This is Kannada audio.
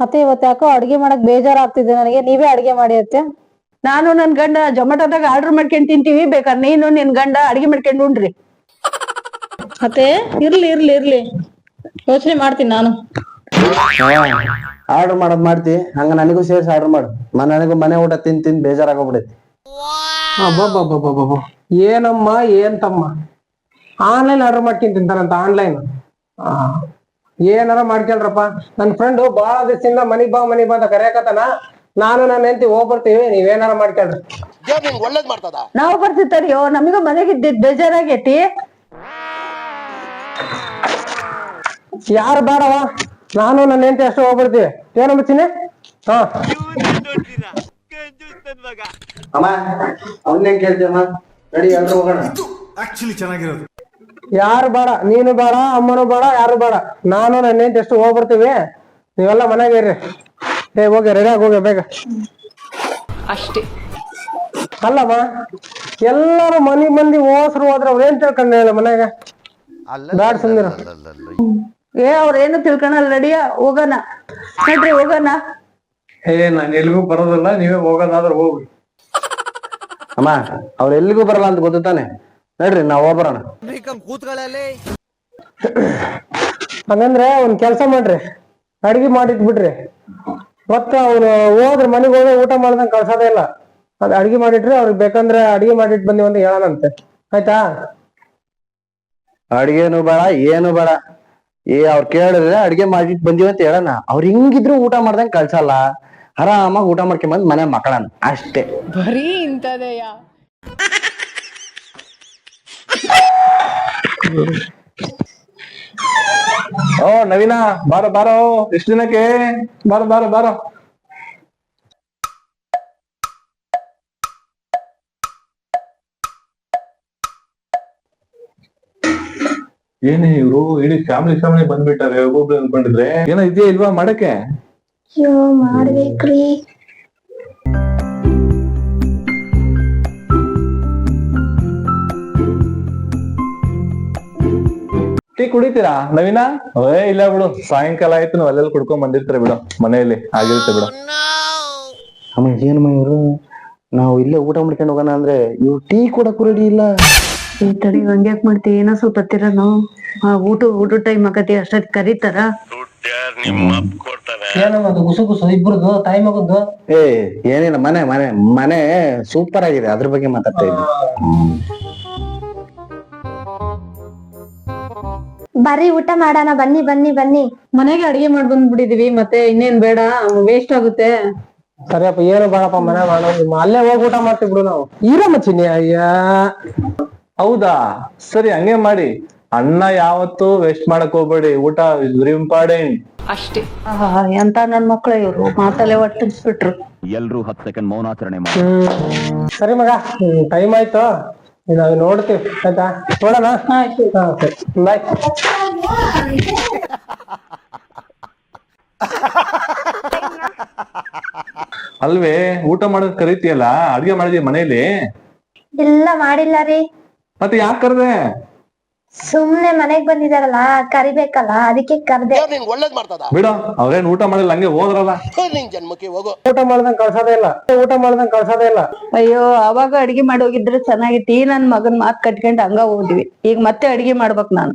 ಮತ್ತೆ ಇವತ್ತು ಯಾಕೋ ಅಡ್ಗೆ ಮಾಡಕ್ ಬೇಜಾರಾಗ್ತಿದೆ ನನಗೆ. ನೀವೇ ಅಡ್ಗೆ ಮಾಡಿ ಅತ್ತೆ. ನಾನು ನನ್ ಗಂಡ ಜೊಮಾಟೋದಾಗ ಆರ್ಡರ್ ಮಾಡ್ಕೊಂಡ್ ತಿಂತೀವಿ. ಬೇಕಾದ್ರೆ ನೀನು ನಿನ್ ಗಂಡ ಅಡ್ಗೆ ಮಾಡ್ಕೊಂಡು ಉಂಡ್ರಿ. ಮತ್ತೆ ಇರ್ಲಿ ಇರ್ಲಿ ಇರ್ಲಿ. ಯೋಚನೆ ಮಾಡ್ತೀನಿ ನಾನು. ಆರ್ಡರ್ ಮಾಡೋದ್ ಮಾಡ್ತಿ. ಹಂಗ ನನಗೂ ಸೇರಿಸಿ ಆರ್ಡರ್ ಮಾಡು. ಮ- ನನಗೂ ಮನೆ ಊಟ ತಿಂದ್ ತಿಂದ್ ಬೇಜಾರಾಗೋಗ್ಬಿಡೈತಿ. ಅಬ್ಬಬ್ಬಬ್ಬಬ್ಬಬ್ಬ. ಏನಮ್ಮ ಏನ್ ತಮ್ಮ? ಆನ್ಲೈನ್ ಆರ್ಡರ್ ಮಾಡ್ಕೊಂಡ್ ತಿಂತಾರಂತ ಆನ್ಲೈನ್. ಏನಾರ ಮಾಡ್ಕೊಳ್ರಪ್ಪ. ನನ್ ಫ್ರೆಂಡ್ ಬಾಳ ದಿವಸದಿಂದ ಮನಿಗ್ ಬಾ ಮನಿ ಬಾ ಅಂತ ಕರೆಯಕತ್ತಾನ. ನಾನು ನನ್ನ ಹೆಂಡತಿ ಹೋಗ್ಬರ್ತೀವಿ ನೀವೇನಾರ ಮಾಡ್ಕೊಳ್ರಿ. ನಾವು ಬರ್ತಿತ್ತರಿಯೋ ನಮಗೂ ಮನೆಗೆ ಇದ್ದಿದ್ ಬೇಜಾರಾಗೈತಿ. ಯಾರು ಬಾರವ ನಾನು ನನ್ನ ಹೆಂಡತಿ ಅಷ್ಟು ಹೋಗ್ಬಿಡ್ತೀವಿ ಏನ ಚಿನ್ನೆ ಹಾ. ಅಮ್ಮ ಅವನ್ನೇನ್ ಕೇಳ್ತೀಯಮ್ಮ? ರೆಡಿ ಎಲ್ರು ಹೋಗೋಣ. ಆಕ್ಚುಲಿ ಚೆನ್ನಾಗಿರೋದು. ಯಾರು ಬೇಡ ನೀನು ಬೇಡ ಅಮ್ಮನು ಬೇಡ ಯಾರು ಬೇಡ. ನಾನು ನನ್ನ ಹೆಂಡತಿ ಎಷ್ಟು ಹೋಗ್ಬಿಡ್ತೀವಿ ನೀವೆಲ್ಲ ಮನೆಗೆ ಇರ್ರಿ. ಏ ಹೋಗಿ ರೆಡಿ ಆಗಿ ಹೋಗಿ ಬೇಗ. ಅಷ್ಟೇ. ಅಲ್ಲಮ್ಮ ಎಲ್ಲಾರು ಮನಿ ಮಂದಿ ಹೋಸ್ರು ಹೋದ್ರ ಅವ್ರ ಏನ್ ಮನೆಗೆ ಹೇಳ ಮನ್ಯಾಗ ಬ್ಯಾಡ ಸುಂದರ ಏ ಅವ್ರೇನು ತಿಳ್ಕೊಳಲ್ಲ ರೆಡಿಯ ಹೋಗೋಣ. ನಡ್ರಿ ಹೋಗೋಣ. ಏ ನಾನು ಎಲ್ಲಿಗೂ ಬರೋದಿಲ್ಲ ನೀವೇ ಹೋಗೋದಾದ್ರೆ ಹೋಗಿ ಅಮ್ಮ ಅವ್ರ ಎಲ್ಲಿಗೂ ಬರಲ್ಲ ಅಂತ ಗೊತ್ತು ತಾನೆ? ನಡ್ರಿ ನಾವ್ ಹೋಗ್ಬರೋಣ ಹಂಗಂದ್ರೆ ಒಂದ್ ಕೆಲ್ಸ ಮಾಡ್ರಿ ಅಡ್ಗಿ ಮಾಡಿಟ್ ಬಿಡ್ರಿ. ಮತ್ತ ಅವ್ರು ಹೋದ್ರ ಮನೆಗ್ ಹೋದ್ರೆ ಊಟ ಮಾಡ್ದಂಗ್ ಕಳ್ಸೋದೇ ಇಲ್ಲ. ಅದ್ ಅಡ್ಗಿ ಮಾಡಿಟ್ರಿ ಅವ್ರಿಗೆ ಬೇಕಂದ್ರೆ ಅಡಿಗೆ ಮಾಡಿಟ್ ಬಂದಿ ಅಂತ ಹೇಳೋಣಂತೆ. ಆಯ್ತಾ? ಅಡ್ಗೆನು ಬೇಡ ಏನು ಬೇಡ. ಏ ಅವ್ರು ಕೇಳಿದ್ರೆ ಅಡ್ಗೆ ಮಾಡಿಟ್ ಬಂದಿವಿ ಅಂತ ಹೇಳೋಣ. ಅವ್ರ ಹಿಂಗಿದ್ರು ಊಟ ಮಾಡ್ದಂಗ್ ಕಳ್ಸಲ್ಲ. ಆರಾಮಾಗಿ ಊಟ ಮಾಡ್ಕೊಂಬಂದ್ ಮನೆ ಮಕ್ಕಳನ್ನ ಅಷ್ಟೇ. ಬರೀ ಇಂಥದೆಯ? ಓ, ನವೀನ, ಬಾರೋ ಬಾರೋ. ಎಷ್ಟು ದಿನಕ್ಕೆ? ಬಾರೋ ಬಾರೋ ಬಾರೋ. ಏನೇ ಇವ್ರು, ಇಡೀ ಫ್ಯಾಮಿಲಿ ಫ್ಯಾಮಿಲಿ ಬಂದ್ಬಿಟ್ಟಾರೆ, ಒಬ್ಬೊಬ್ರು ಅನ್ಕೊಂಡಿದ್ರೆ ಏನೋ ಇದೆಯಾ ಇಲ್ವಾ, ಮಾಡಕ್ಕೆ? ಅಯ್ಯೋ, ಮಾಡ್ಬೇಕ್ರಿ. ಟೀ ಕುಡಿತೀರಾ? ನವೀನ? ಏ ಇಲ್ಲ ಬಿಡು. ಸಾಯಂಕಾಲ ಆಯ್ತು ನಾವ್ ಅಲ್ಲೆಲ್ಲ ಕುಡ್ಕೊಂಡ್ ಬಂದಿರ್ತಾರೆ ಬಿಡು. ಮನೆಯಲ್ಲಿ ಆಗಿರುತ್ತೆ ಬಿಡು. ಅಮ್ಮ ಏನ್ ಇವ್ರು ನಾವು ಇಲ್ಲೇ ಊಟ ಮಾಡ್ಕೊಂಡು ಹೋಗೋಣ ಅಂದ್ರೆ ಇವ್ರು ಟೀ ಕೂಡ ಕುರಡಿ ಇಲ್ಲ. ಈ ತಡಿ ಹಂಗ್ಯಾಕ್ ಮಾಡ್ತಿ? ಏನೋ ಸ್ವಲ್ಪ ನಾವು. ಆ ಊಟ ಊಟ ಟೈಮ್ ಆಗತಿ ಅಷ್ಟ ಕರೀತಾರ. ಏನೇನ ಗುಸು ಗುಸು ಇಬ್ರದ್ದು ಟೈಮ್ ಆಗುದು ಏ ಏನಿಲ್ಲ ಮನೆ ಮನೆ ಮನೆ ಸೂಪರ್ ಆಗಿದೆ. ಅದ್ರ ಬಗ್ಗೆ ಮಾತಾಡ್ತಾ ಇದ್ದೆ. ಬರ್ರಿ ಊಟ ಮಾಡೋಣ ಬನ್ನಿ ಬನ್ನಿ ಬನ್ನಿ. ಮನೆಗೆ ಅಡಿಗೆ ಮಾಡಿ ಬಂದ್ಬಿಟ್ಟಿದೀವಿ ಮತ್ತೆ ಇನ್ನೇನ್ ಬೇಡ ವೇಸ್ಟ್ ಆಗುತ್ತೆ. ಸರಿಯಪ್ಪ ಏನು ಬೇಡಪ್ಪ ಮನೆ ಮಾಡೋದು ಅಲ್ಲೇ ಹೋಗಿ ಊಟ ಮಾಡ್ತೀವಿ ಬಿಡು ನಾವು. ಈರಮ್ಮ ಚಿನ್ನಿ ಅಯ್ಯ. ಹೌದಾ? ಸರಿ ಹಂಗೆ ಮಾಡಿ. ಅನ್ನ ಯಾವತ್ತು ವೇಸ್ಟ್ ಮಾಡಕ್ ಹೋಗ್ಬೇಡಿ. ಊಟ ಇಸ್ ವೆರಿ ಇಂಪಾರ್ಟೆಂಟ್ ಅಷ್ಟೇ. ಆಹಾ, ಎಂತ ನನ್ ಮಕ್ಳು ಇವ್ರು. ಮಾತಲ್ಲೇ ಒಟ್ಟಿಸ್ಬಿಟ್ರು ಎಲ್ರೂ ಹತ್ತು ಸೆಕೆಂಡ್ ಮೌನಾಚರಣೆ ಮಾಡಿ. ಸರಿ ಮಗ ಟೈಮ್ ಆಯ್ತು. ನಾವು ನೋಡ್ತೀವಿ ಆಯ್ತಾ? ನೋಡೋಣ? ಹಾ ಸರಿ. ಬಾಯ್ ಅಲ್ವೇ ಊಟ ಮಾಡೋದ್ ಕರಿತೀಯಲ್ಲ? ಅಡ್ಗೆ ಮಾಡಿದ್ಯ ಮನೇಲಿ ಇಲ್ಲ ಮಾಡಿಲ್ಲ ರೀ. ಮತ್ತೆ ಯಾಕೆ ಕರ್ದೆ? ಸುಮ್ನೆ ಮನೆಗ್ ಬಂದಿದಾರಲ್ಲ ಕರಿಬೇಕಲ್ಲ ಅದಕ್ಕೆ ಕರ್ದೆ. ಬಿಡು ಅವ್ರೇನ್ ಊಟ ಮಾಡಿಲ್ಲ ಹಂಗೆ ಹೋದ್ರಲ್ಲ. ಊಟ ಮಾಡ್ದಂಗ್ ಕಳ್ಸೋದೇ ಇಲ್ಲ. ಊಟ ಮಾಡ್ದಂಗ್ ಕಳ್ಸೋದೇ ಇಲ್ಲ. ಅಯ್ಯೋ ಅವಾಗ ಅಡಿಗೆ ಮಾಡಿ ಹೋಗಿದ್ರೆ ಚೆನ್ನಾಗಿತ್ತು ಈ ನನ್ ಮಗನ್ ಮಾತ್ ಕಟ್ಕೊಂಡ್ ಹಂಗ ಹೋದ್ವಿ. ಈಗ ಮತ್ತೆ ಅಡಿಗೆ ಮಾಡ್ಬೇಕು ನಾನು.